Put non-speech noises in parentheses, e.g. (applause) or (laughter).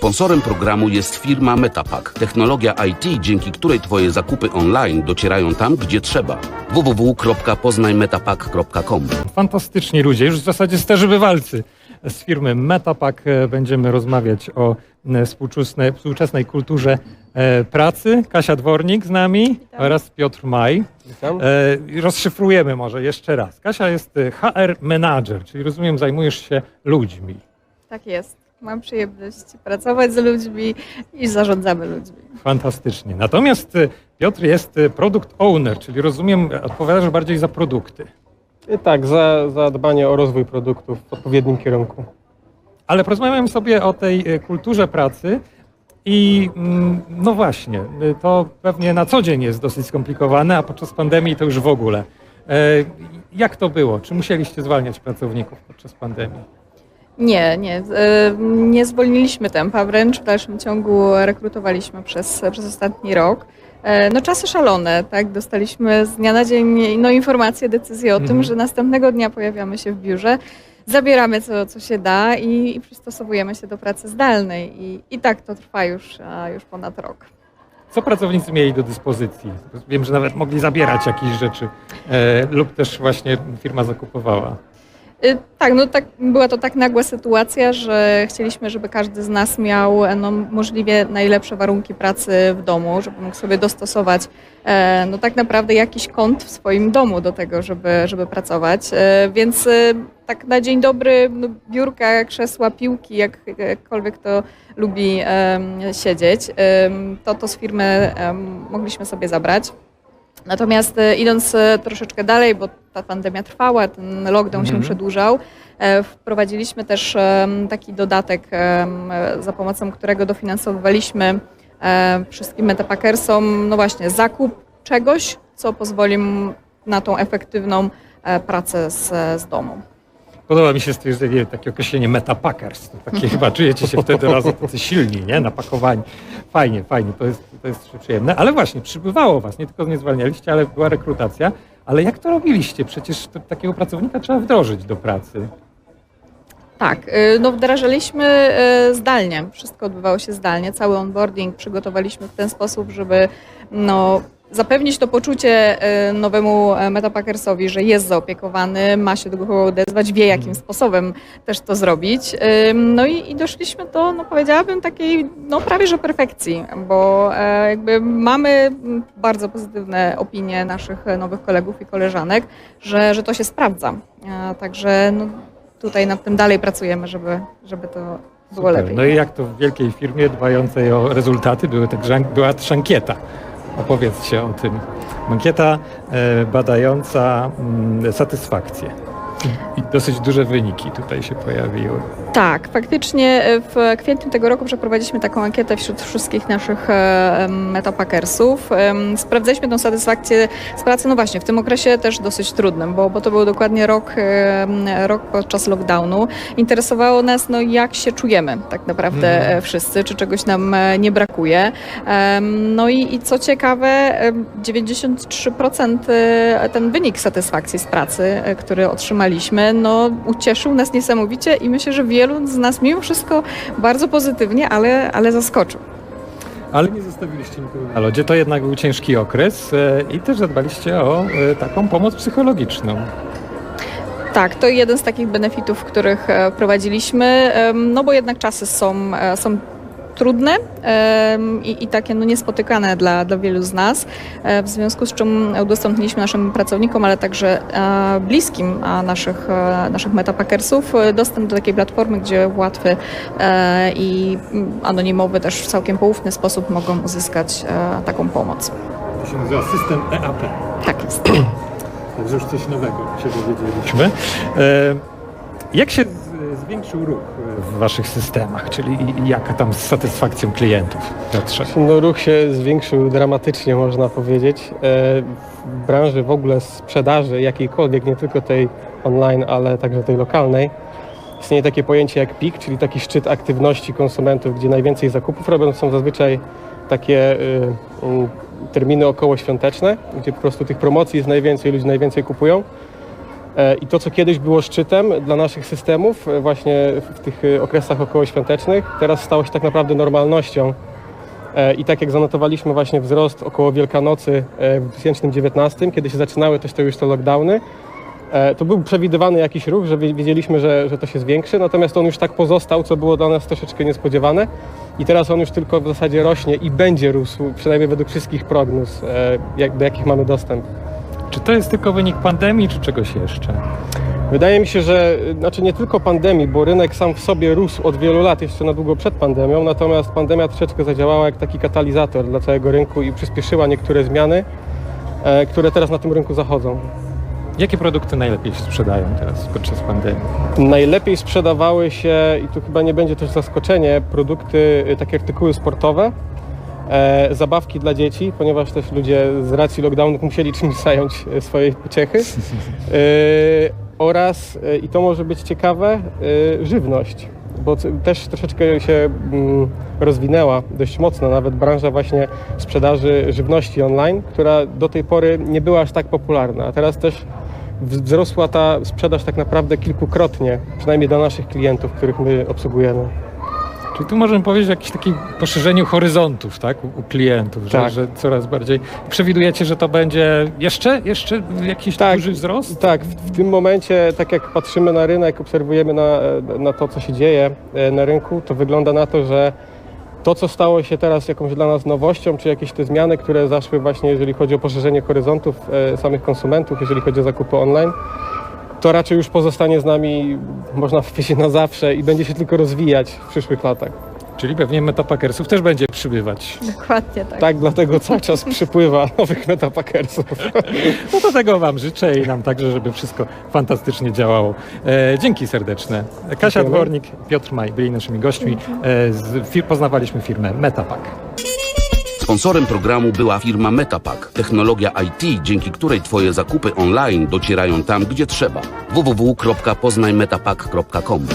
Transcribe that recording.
Sponsorem programu jest firma Metapack, technologia IT, dzięki której Twoje zakupy online docierają tam, gdzie trzeba. www.poznajmetapack.com Fantastyczni ludzie, już w zasadzie starzy bywalcy z firmy Metapack. E, Będziemy rozmawiać o e, współczesnej, współczesnej kulturze e, pracy. Kasia Dwornik z nami oraz Piotr Maj. Witam. Rozszyfrujemy może jeszcze raz. Kasia jest HR manager, czyli rozumiem zajmujesz się ludźmi. Tak jest. Mam przyjemność pracować z ludźmi i zarządzamy ludźmi. Fantastycznie. Natomiast e, Piotr jest e, product owner, czyli rozumiem odpowiadasz bardziej za produkty. I Tak, za, za dbanie o rozwój produktów w odpowiednim kierunku. Ale porozmawiamy sobie o tej kulturze pracy i mm, no właśnie, y, to pewnie na co dzień jest dosyć skomplikowane, a podczas pandemii to już w ogóle. E, Jak to było? Czy musieliście zwalniać pracowników podczas pandemii? Nie, nie. e, Nie zwolniliśmy tempa, wręcz w dalszym ciągu rekrutowaliśmy przez, przez ostatni rok. E, No czasy szalone, tak? Dostaliśmy z dnia na dzień no, informacje, decyzje o Mhm. tym, że następnego dnia pojawiamy się w biurze, zabieramy co, co się da i, i przystosowujemy się do pracy zdalnej. I, I tak to trwa już, już ponad rok. Co pracownicy mieli do dyspozycji? Wiem, że nawet mogli zabierać jakieś rzeczy e, lub też właśnie firma zakupowała. Y, Tak, no tak, była to tak nagła sytuacja, że chcieliśmy, żeby każdy z nas miał e, no, możliwie najlepsze warunki pracy w domu, żeby mógł sobie dostosować e, no tak naprawdę jakiś kąt w swoim domu do tego, żeby, żeby pracować. E, Więc tak na dzień dobry no, biurka, krzesła, piłki, jak, jakkolwiek to lubi siedzieć, to to z firmy mogliśmy sobie zabrać. Natomiast e, idąc e, troszeczkę dalej, bo ta pandemia trwała, ten lockdown się Mhm. przedłużał, e, wprowadziliśmy też taki dodatek, za pomocą którego dofinansowywaliśmy wszystkim metapackersom, no właśnie, zakup czegoś, co pozwoli na tą efektywną pracę z, z domu. Podoba mi się stwierdzenie, takie określenie metapackers. Takie chyba czujecie się wtedy razem tacy silni, nie? Napakowani. Fajnie, fajnie, to jest, to jest przyjemne. Ale właśnie, przybywało was, nie tylko nie zwalnialiście, ale była rekrutacja. Ale jak to robiliście? Przecież to, takiego pracownika trzeba wdrożyć do pracy. Tak, y, no wdrażaliśmy y, zdalnie. Wszystko odbywało się zdalnie. Cały onboarding przygotowaliśmy w ten sposób, żeby no, zapewnić to poczucie y, nowemu e, metapackersowi, że jest zaopiekowany, ma się do kogo odezwać, wie jakim sposobem też to zrobić. No i, i doszliśmy do, no powiedziałabym, takiej no prawie że perfekcji, bo e, jakby mamy bardzo pozytywne opinie naszych nowych kolegów i koleżanek, że, że to się sprawdza. Także no, tutaj nad tym dalej pracujemy, żeby, żeby to było Super. lepiej. No i jak to w wielkiej firmie dbającej o rezultaty były także, była też ankieta. Opowiedzcie o tym. Ankieta e, badająca mm, satysfakcję. I dosyć duże wyniki tutaj się pojawiły. Tak, faktycznie e, w kwietniu tego roku przeprowadziliśmy taką ankietę wśród wszystkich naszych e. Em, Sprawdzaliśmy tą satysfakcję z pracy, no właśnie, w tym okresie też dosyć trudnym, bo, bo to był dokładnie rok, rok podczas lockdownu. Interesowało nas, no jak się czujemy tak naprawdę e, wszyscy, czy czegoś nam nie brakuje. No i, i co ciekawe, em, 93% e, ten wynik satysfakcji z pracy, który otrzymaliśmy, no ucieszył nas niesamowicie i myślę, że wielu z nas mimo wszystko bardzo pozytywnie, ale, ale zaskoczył. Ale nie zostawiliście nikogo na lodzie. To jednak był ciężki okres e, i też zadbaliście o e, taką pomoc psychologiczną. Tak, to jeden z takich benefitów, których e, wprowadziliśmy, em, no bo jednak czasy są, są trudne i, i takie no, niespotykane dla, dla wielu z nas, e, w związku z czym udostępniliśmy naszym pracownikom, ale także e, bliskim a naszych, e, naszych metapackersów e, dostęp do takiej platformy, gdzie w łatwy i anonimowy, też w całkiem poufny sposób mogą uzyskać taką pomoc. To się nazywa system EAP. Tak jest. Także już coś nowego się dowiedzieliśmy. E, Jak się zwiększył ruch w waszych systemach, czyli jaka tam z satysfakcją klientów, Piotrze? No, ruch się zwiększył dramatycznie, można powiedzieć. E, W branży w ogóle sprzedaży jakiejkolwiek, nie tylko tej online, ale także tej lokalnej, istnieje takie pojęcie jak PIK, czyli taki szczyt aktywności konsumentów, gdzie najwięcej zakupów robią. Są zazwyczaj takie y, mm, terminy okołoświąteczne, gdzie po prostu tych promocji jest najwięcej, ludzie najwięcej kupują. E, I to, co kiedyś było szczytem dla naszych systemów, e, właśnie w tych e, okresach okołoświątecznych, teraz stało się tak naprawdę normalnością. I tak jak zanotowaliśmy właśnie wzrost około Wielkanocy w 2019, kiedy się zaczynały też te już te lockdowny, to był przewidywany jakiś ruch, że wi- wiedzieliśmy, że, że to się zwiększy, natomiast on już tak pozostał, co było dla nas troszeczkę niespodziewane. I teraz on już tylko w zasadzie rośnie i będzie rósł, przynajmniej według wszystkich prognoz, do jakich mamy dostęp. Czy to jest tylko wynik pandemii, czy czegoś jeszcze? Wydaje mi się, że znaczy nie tylko pandemii, bo rynek sam w sobie rósł od wielu lat, jeszcze na długo przed pandemią, natomiast pandemia troszeczkę zadziałała jak taki katalizator dla całego rynku i przyspieszyła niektóre zmiany, e, które teraz na tym rynku zachodzą. Jakie produkty najlepiej się sprzedają teraz podczas pandemii? Najlepiej sprzedawały się, i tu chyba nie będzie też zaskoczenie, produkty, y, takie artykuły sportowe, e, zabawki dla dzieci, ponieważ też ludzie z racji lockdownu musieli czymś (laughs) zająć e, swojej pociechy. E, oraz, e, i to może być ciekawe, żywność. Bo też troszeczkę się mm, rozwinęła dość mocno nawet branża właśnie sprzedaży żywności online, która do tej pory nie była aż tak popularna, a teraz też wzrosła ta sprzedaż tak naprawdę kilkukrotnie, przynajmniej dla naszych klientów, których my obsługujemy. Czyli tu możemy powiedzieć o jakimś takim poszerzeniu horyzontów, tak, u, u klientów, że, Tak. że coraz bardziej. Przewidujecie, że to będzie jeszcze, jeszcze jakiś Tak. duży wzrost? Tak, w, w tym momencie, tak jak patrzymy na rynek, obserwujemy na, na to, co się dzieje e, na rynku, to wygląda na to, że to, co stało się teraz jakąś dla nas nowością, czy jakieś te zmiany, które zaszły właśnie, jeżeli chodzi o poszerzenie horyzontów e, samych konsumentów, jeżeli chodzi o zakupy online, to raczej już pozostanie z nami, można (laughs) powiedzieć, na zawsze i będzie się tylko rozwijać w przyszłych latach. Czyli pewnie metapackersów też będzie przybywać. Dokładnie tak. Tak, dlatego cały czas przypływa (laughs) nowych metapackersów. No to tego Wam życzę i nam także, żeby wszystko fantastycznie działało. E, dzięki serdeczne. Kasia Dziękujemy. Dwornik, Piotr Maj byli naszymi gośćmi. E, z, fir- poznawaliśmy firmę Metapack. Sponsorem programu była firma Metapack, technologia IT, dzięki której Twoje zakupy online docierają tam, gdzie trzeba. www.poznajmetapack.com